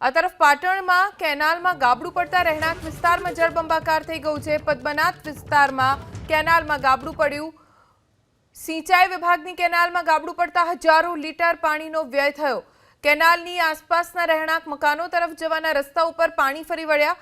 આ તરફ પાટણમાં કેનાલમાં ગાબડું પડતા રહેણાંક વિસ્તારમાં જળબંબાકાર થઈ ગયું છે. પદ્મનાથ વિસ્તારમાં કેનાલમાં ગાબડું પડ્યું. સિંચાઈ વિભાગની કેનાલમાં ગાબડું પડતા હજારો લીટર પાણીનો વ્યય થયો. કેનાલની આસપાસના રહેણાંક મકાનો તરફ જવાના રસ્તા ઉપર પાણી ફરી વળ્યા.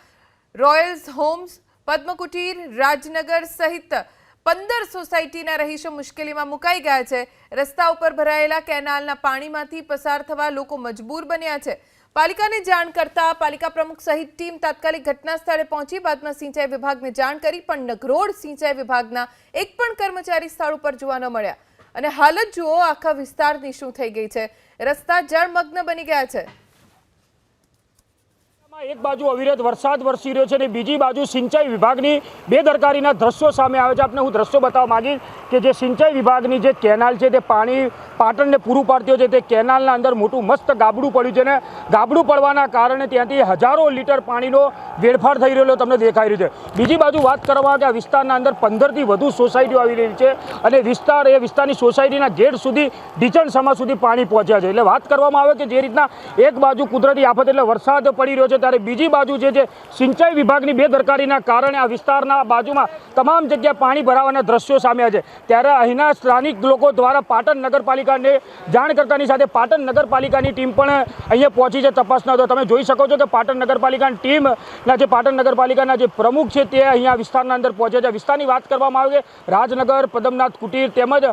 રોયલ્સ હોમ્સ, પદ્મકુટીર, રાજનગર સહિત પંદર સોસાયટીના રહીશો મુશ્કેલીમાં મુકાઈ ગયા છે. રસ્તા ઉપર ભરાયેલા કેનાલના પાણીમાંથી પસાર થવા લોકો મજબૂર બન્યા છે. પાલિકાને જાણ કરતા પાલિકા પ્રમુખ સહિત ટીમ તાત્કાલિક ઘટના સ્થળે પહોંચી. બાદમાં સિંચાઈ વિભાગને જાણ કરી પણ નગરોડ સિંચાઈ વિભાગના એક પણ કર્મચારી સ્થળ ઉપર જોવા ન મળ્યા. અને હાલત જુઓ, આખા વિસ્તારની શું થઈ ગઈ છે. રસ્તા જળમગ્ન બની ગયા છે. એક બાજુ અવિરત વરસાદ વરસી રહ્યો છે અને બીજી બાજુ સિંચાઈ વિભાગની બેદરકારીના દ્રશ્યો સામે આવે છે. આપને હું દ્રશ્યો બતાવવા માગીશ કે જે સિંચાઈ વિભાગની જે કેનાલ છે તે પાણી પાટણને પૂરું પાડતી છે, તે કેનાલના અંદર મોટું મસ્ત ગાબડું પડ્યું છે ને ગાબડું પડવાના કારણે ત્યાંથી હજારો લીટર પાણીનો વેડફાડ થઈ રહેલો તમને દેખાઈ રહ્યો છે. બીજી બાજુ વાત કરવામાં કે આ વિસ્તારના અંદર પંદરથી વધુ સોસાયટીઓ આવી રહી છે અને વિસ્તાર એ વિસ્તારની સોસાયટીના ગેટ સુધી ઢીચણ સમા સુધી પાણી પહોંચ્યા છે. એટલે વાત કરવામાં આવે કે જે રીતના એક બાજુ કુદરતી આફત, એટલે વરસાદ પડી રહ્યો છે, ત્યારે બીજી બાજુ જે છે, સિંચાઈ વિભાગની બેદરકારીના કારણે આ વિસ્તારના બાજુમાં તમામ જગ્યાએ પાણી ભરાવાના દ્રશ્યો સામે છે. ત્યારે અહીંના સ્થાનિક લોકો દ્વારા પાટણ નગરપાલિકાને જાણ કરતાની સાથે પાટણ નગરપાલિકાની ટીમ પણ અહીંયા પહોંચી છે, તપાસના તો તમે જોઈ શકો છો કે પાટણ નગરપાલિકાની ટીમના જે પાટણ નગરપાલિકાના જે પ્રમુખ છે તે અહીંયા વિસ્તારના અંદર પહોંચે છે. વિસ્તારની વાત કરવામાં આવે કે રાજનગર, પદમનાથ, કુટીર તેમજ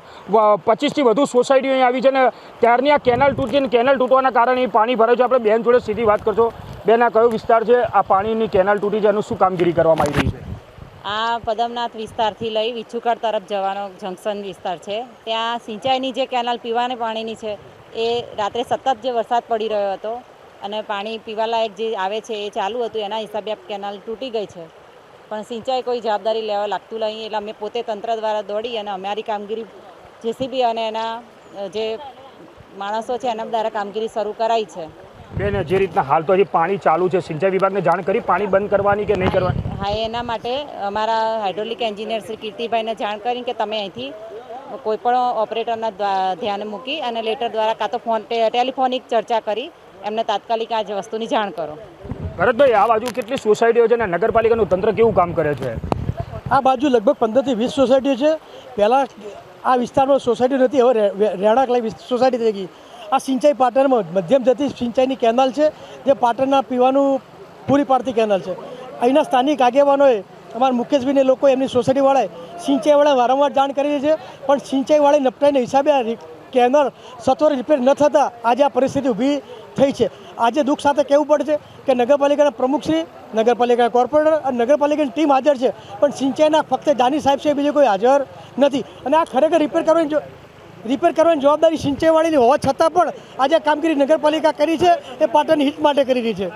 પચીસથી વધુ સોસાયટીઓ અહીં આવી છે અને ત્યારની આ કેનાલ તૂટી કેનાલ તૂટવાના કારણે પાણી ભરાય છે. આપણે બેન જોડે સીધી વાત કરશો. બેન, આ કયો વિસ્તાર છે? આ પાણીની કેનાલ તૂટી છે એનું શું કામગીરી કરવામાં આવી રહી છે? આ પદમનાથ વિસ્તારથી લઈ વિછુકર તરફ જવાનો જંકશન વિસ્તાર છે. ત્યાં સિંચાઈની જે કેનાલ પીવાને પાણીની છે, એ રાત્રે સતત જે વરસાદ પડી રહ્યો હતો અને પાણી પીવાલાયક જે આવે છે એ ચાલુ હતું એના હિસાબે આ કેનાલ તૂટી ગઈ છે. પણ સિંચાઈ કોઈ જવાબદારી લેવા લાગતું નહીં એટલે અમે પોતે તંત્ર દ્વારા દોડી અને અમારી કામગીરી જેસીબી અને એના જે માણસો છે એના દ્વારા કામગીરી શરૂ કરાઈ છે. બેન જે રીતના હાલ તો હજી પાણી ચાલુ છે સિંચાઈ વિભાગને જાણ કરી પાણી બંધ કરવાની કે નહીં કરવાની? હા એના માટે અમારા હાઇડ્રોલિક એન્જિનિયર શ્રી કીર્તિભાઈને જાણ કરી કે તમે અહીંથી કોઈ પણ ઓપરેટરના ધ્યાને મૂકી અને લેટર દ્વારા કાં તો ફોન ટેલિફોનિક ચર્ચા કરી એમને તાત્કાલિક આ જ વસ્તુની જાણ કરો. ભરતભાઈ આ બાજુ કેટલી સોસાયટીઓ છે ને નગરપાલિકાનું તંત્ર કેવું કામ કરે છે? આ બાજુ લગભગ પંદરથી વીસ સોસાયટીઓ છે. પહેલાં આ વિસ્તારમાં સોસાયટી નથી હવે રહેણાંક વિસ- સોસાયટી થઈ ગઈ. આ સિંચાઈ પાટણમાં મધ્યમ જતી સિંચાઈની કેનાલ છે જે પાટણના પીવાનું પૂરી પાડતી કેનાલ છે. અહીંના સ્થાનિક આગેવાનોએ અમારા મુકેશભાઈને લોકો એમની સોસાયટીવાળાએ સિંચાઈવાળા વારંવાર જાણ કરી છે. પણ સિંચાઈવાળી નપટાઈને હિસાબે આ કેનર સત્વરે રિપેર ન થતાં આજે આ પરિસ્થિતિ ઊભી થઈ છે. આજે દુઃખ સાથે કહેવું પડશે કે નગરપાલિકાના પ્રમુખશ્રી નગરપાલિકાના કોર્પોરેટર અને નગરપાલિકાની ટીમ હાજર છે. પણ સિંચાઈના ફક્ત દાની સાહેબ છે બીજું કોઈ હાજર નથી. અને આ ખરેખર રિપેર કરવાની રિપેર કરવાની જવાબદારી સિંચાઈવાળીની હોવા છતાં પણ આજે કામગીરી નગરપાલિકા કરી છે. એ પાટણની હિત માટે કરી રહી છે.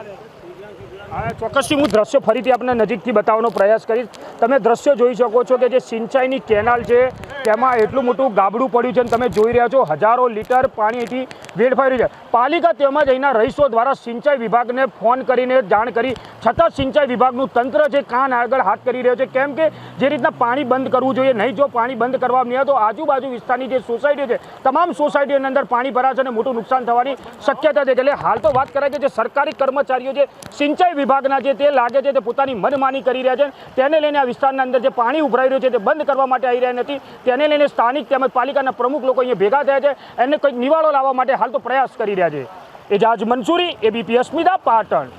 ચોક્કસથી હું દ્રશ્ય ફરીથી આપને નજીકથી બતાવવાનો પ્રયાસ કરીશ. તમે દ્રશ્ય જોઈ શકો છો કે જે સિંચાઈની કેનાલ છે, તેમાં એટલું મોટું ગાબડું પડ્યું છે અને તમે જોઈ રહ્યા છો હજારો લીટર પાણી અહીંથી વેડફાઈ રહ્યું છે. પાલિકા તેમજ અહીંના રહીશો દ્વારા સિંચાઈ વિભાગને ફોન કરીને જાણ કરી. છતાં સિંચાઈ વિભાગનું તંત્ર છે, કાન આગળ હાથ કરી રહ્યો છે. કેમ કે જે રીતના પાણી બંધ કરવું જોઈએ, નહીં જો પાણી બંધ કરવામાં નહીં તો આજુબાજુ વિસ્તારની જે સોસાયટીઓ છે, તમામ સોસાયટીઓની અંદર પાણી ભરાશે અને મોટું નુકસાન થવાની શક્યતા છે. એટલે હાલ તો વાત કરાય કે જે સરકારી કર્મચારીઓ જે સિંચાઈ વિભાગના છે તે લાગે છે તે પોતાની મનમાની કરી રહ્યા છે. તેને લઈને આ વિસ્તારના અંદર જે પાણી ઉભરાઈ રહ્યું છે તે બંધ કરવા માટે આવી રહ્યા નથી. તેને લઈને સ્થાનિક તેમજ પાલિકાના પ્રમુખ લોકો અહીંયા ભેગા થયા છે. એને કંઈક નિવાળો લાવવા માટે હાલ તો પ્રયાસ કરી રહ્યા છે. એજાજ મંસૂરી એબીપી અસ્મિતા પાટણ.